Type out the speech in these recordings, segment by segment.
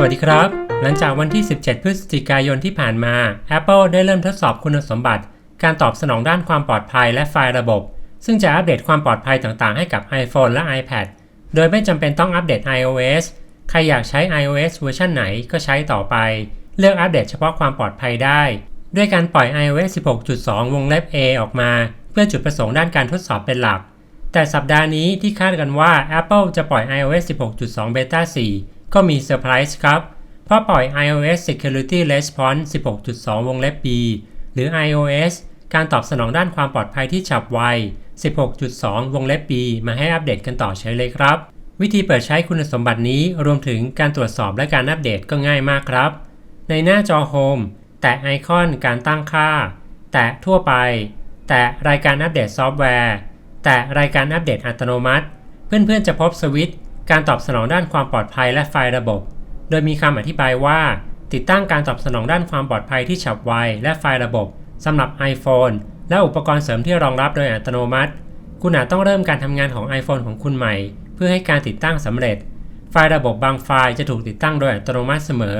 สวัสดีครับ หลังจากวันที่ 17 พฤศจิกายนที่ผ่านมา Apple ได้เริ่มทดสอบคุณสมบัติ การตอบสนองด้านความปลอดภัยและไฟล์ระบบ ซึ่งจะอัปเดตความปลอดภัยต่างๆ ให้กับ iPhone และ iPad โดยไม่จำเป็นต้องอัปเดต iOS ใครอยากใช้ iOS เวอร์ชันไหนก็ใช้ต่อไป เลือกอัปเดตเฉพาะความปลอดภัยได้ ด้วยการปล่อย iOS 16.2 วงเล็บ A ออกมา เพื่อจุดประสงค์ด้านการทดสอบเป็นหลัก แต่สัปดาห์นี้ที่คาดกันว่า Apple จะปล่อย iOS 16.2 Beta 4 ก็มีเซอร์ไพรส์ครับ เพราะปล่อย iOS Security Response 16.2 วงเล็บ B หรือ iOS การตอบสนองด้านความปลอดภัยที่ฉับไว 16.2 วงเล็บ B มาให้อัปเดตกันต่อใช้เลยครับ วิธีเปิดใช้คุณสมบัตินี้รวมถึงการตรวจสอบและการอัปเดตก็ง่ายมากครับ ในหน้าจอ Home แตะไอคอนการตั้งค่า แตะทั่วไป แตะรายการอัปเดตซอฟต์แวร์ แตะรายการอัปเดตอัตโนมัติ เพื่อนๆจะพบสวิตช์ การตอบสนองด้านความปลอดภัยและไฟล์ระบบ โดยมีคำอธิบายว่า ติดตั้งการตอบสนองด้านความปลอดภัยที่ฉับไวและไฟล์ระบบสำหรับ iPhone และอุปกรณ์เสริมที่รองรับโดยอัตโนมัติ คุณอาจต้องเริ่มการทำงานของ iPhone ของคุณใหม่ เพื่อให้การติดตั้งสำเร็จ ไฟล์ระบบบางไฟล์จะถูกติดตั้งโดยอัตโนมัติเสมอ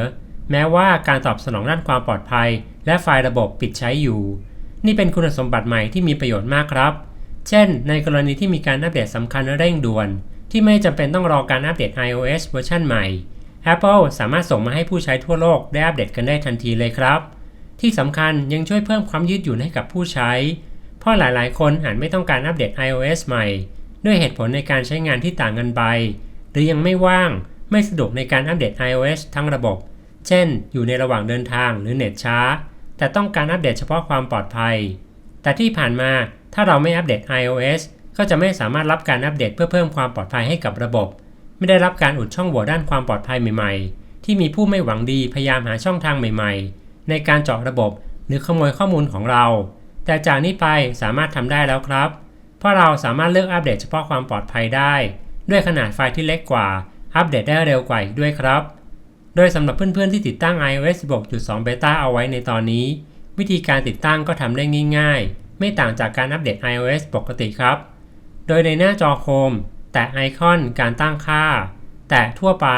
แม้ว่าการตอบสนองด้านความปลอดภัย และไฟล์ระบบปิดใช้อยู่ นี่เป็นคุณสมบัติใหม่ที่มีประโยชน์มากครับ เช่น ในกรณีที่มีการอัปเดตสำคัญและเร่งด่วน ที่ไม่จำเป็นต้องรอการอัปเดต iOS เวอร์ชันใหม่ Apple สามารถส่งมาให้ผู้ใช้ทั่วโลกได้อัปเดตกันได้ทันทีเลยครับ ที่สำคัญยังช่วยเพิ่มความยืดหยุ่นให้กับผู้ใช้ เพราะหลายๆ คนอาจไม่ต้องการอัปเดต iOS ใหม่ ด้วยเหตุผลในการใช้งานที่ต่างกันไป หรือยังไม่ว่าง ไม่สะดวกในการอัปเดต iOS ทั้งระบบ เช่น อยู่ในระหว่างเดินทางหรือเน็ตช้า แต่ต้องการอัปเดตเฉพาะความปลอดภัย แต่ที่ผ่านมาถ้าเราไม่อัปเดต iOS ก็จะไม่สามารถรับการอัปเดตเพื่อเพิ่มความปลอดภัยให้กับระบบ ไม่ได้รับการอุดช่องโหว่ด้านความปลอดภัยใหม่ๆ ที่มีผู้ไม่หวังดีพยายามหาช่องทางใหม่ๆ ในการเจาะระบบ หรือขโมยข้อมูลของเรา แต่จากนี้ไปสามารถทำได้แล้วครับ เพราะเราสามารถเลือกอัปเดตเฉพาะความปลอดภัยได้ ด้วยขนาดไฟล์ที่เล็กกว่า อัปเดตได้เร็วกว่าอีกด้วยครับ โดยสำหรับเพื่อนๆที่ติดตั้ง iOS 16.2 Beta เอาไว้ในตอนนี้ วิธีการติดตั้งก็ทำได้ง่าย ๆ ไม่ต่างจากการอัปเดต iOS ปกติครับ โดยในหน้าจอโฮมแตะไอคอนการตั้งค่า แตะทั่วไป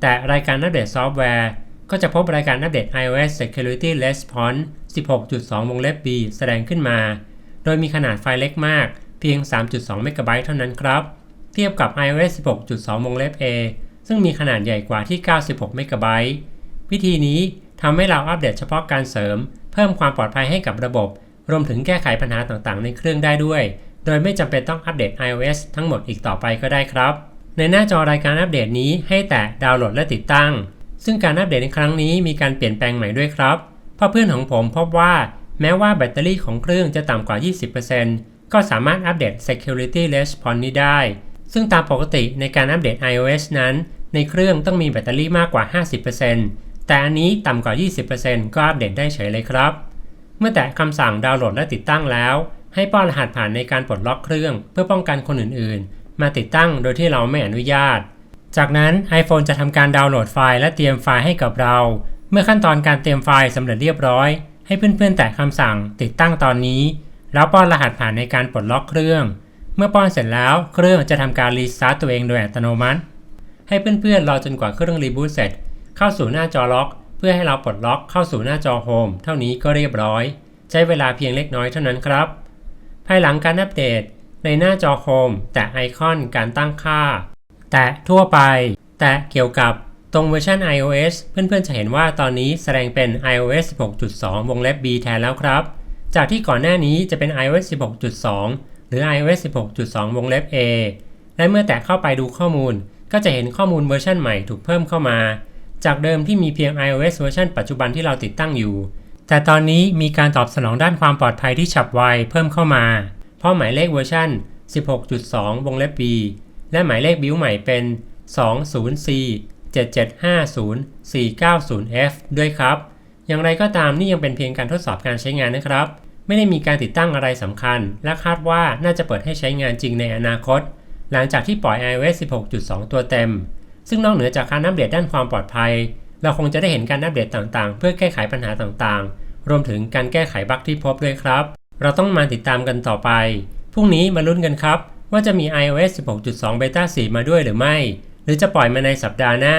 แตะรายการอัปเดตซอฟต์แวร์ ก็จะพบรายการอัปเดต iOS Security Response 16.2 วงเล็บ B แสดงขึ้นมา โดยมีขนาดไฟล์เล็กมาก เพียง 3.2 เมกะไบต์เท่านั้นครับ เทียบกับ iOS 16.2 วงเล็บ A ซึ่งมีขนาดใหญ่กว่าที่ 96 เมกะไบต์วิธีนี้ทำให้เราอัปเดตเฉพาะการเสริม เพิ่มความปลอดภัยให้กับระบบ รวมถึงแก้ไขปัญหาต่างๆ ในเครื่องได้ด้วย โดยไม่จำเป็นต้องอัปเดต iOS ทั้งหมดอีกต่อไปก็ได้ครับ ในหน้าจอรายการอัปเดตนี้ให้แตะดาวน์โหลดและติดตั้ง ซึ่งการอัปเดตในครั้งนี้มีการเปลี่ยนแปลงใหม่ด้วยครับ เพราะเพื่อนของผมพบว่าแม้ว่าแบตเตอรี่ของเครื่องจะต่ำกว่า 20%ก็สามารถอัปเดต Security Response นี้ได้ ซึ่งตามปกติในการอัปเดต iOS นั้น ในเครื่องต้องมีแบตเตอรี่มากกว่า 50%แต่อันนี้ต่ำกว่า 20%ก็อัปเดตได้เฉยเลยครับ เมื่อแตะคำสั่งดาวน์โหลดและติดตั้งแล้ว ให้ป้อนรหัสผ่านในการปลดล็อกเครื่อง เพื่อป้องกันคนอื่นๆ มาติดตั้งโดยที่เราไม่อนุญาต จากนั้น iPhone จะทำการดาวน์โหลดไฟล์และเตรียมไฟล์ให้กับเรา เมื่อขั้นตอนการเตรียมไฟล์สำเร็จเรียบร้อย ให้เพื่อนๆ แตะคำสั่งติดตั้งตอนนี้ แล้วป้อนรหัสผ่านในการปลดล็อกเครื่อง เมื่อป้อนเสร็จแล้วเครื่องจะทำการรีสตาร์ตตัวเองโดยอัตโนมัติ ให้เพื่อนๆรอจนกว่าเครื่องรีบูตเสร็จ เข้าสู่หน้าจอล็อก เพื่อให้เราปลดล็อกเข้าสู่หน้าจอโฮมเท่านี้ก็เรียบร้อย ใช้เวลาเพียงเล็กน้อยเท่านั้นครับ ภายหลังการอัปเดต ในหน้าจอโฮมแตะไอคอนการตั้งค่า แตะทั่วไป แตะเกี่ยวกับตรงเวอร์ชัน iOS เพื่อนๆจะเห็นว่าตอนนี้แสดงเป็น iOS 16.2 วงเล็บ B แทนแล้วครับ จากที่ก่อนหน้านี้จะเป็น iOS 16.2 หรือ iOS 16.2 วงเล็บ A และเมื่อแตะเข้าไปดูข้อมูล ก็จะเห็นข้อมูลเวอร์ชันใหม่ถูกเพิ่มเข้ามา จากเดิมที่มีเพียง iOS เวอร์ชันปัจจุบันที่เราติดตั้งอยู่ แต่ตอนนี้มีการตอบสนองด้านความปลอดภัยที่ฉับไวเพิ่มเข้ามา เพราะหมายเลขเวอร์ชัน16.2 วงเล็บ B และหมายเลขบิวใหม่เป็น 20C 7750 490F ด้วยครับ อย่างไรก็ตามนี่ยังเป็นเพียงการทดสอบการใช้งานนะครับ ไม่ได้มีการติดตั้งอะไรสำคัญ และคาดว่าน่าจะเปิดให้ใช้งานจริงในอนาคต หลังจากที่ปล่อย iOS 16.2 ตัวเต็ม ซึ่งนอกเหนือจากการอัปเดตด้านความปลอดภัย เราคงจะได้เห็นการอัปเดตต่างๆ เพื่อแก้ไขปัญหาต่างๆ รวมถึงการแก้ไขบั๊กที่พบด้วยครับ เราต้องมาติดตามกันต่อไป พรุ่งนี้มาลุ้นกันครับ ว่าจะมี iOS 16.2 Beta 4 มาด้วยหรือไม่ หรือจะปล่อยมาในสัปดาห์หน้า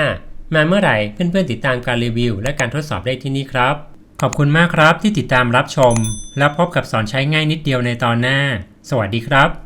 มาเมื่อไหร่เพื่อนๆติดตามการรีวิว และการทดสอบได้ที่นี่ครับ ขอบคุณมากครับที่ติดตามรับชม แล้วพบกับสอนใช้ง่ายนิดเดียวในตอนหน้า สวัสดีครับ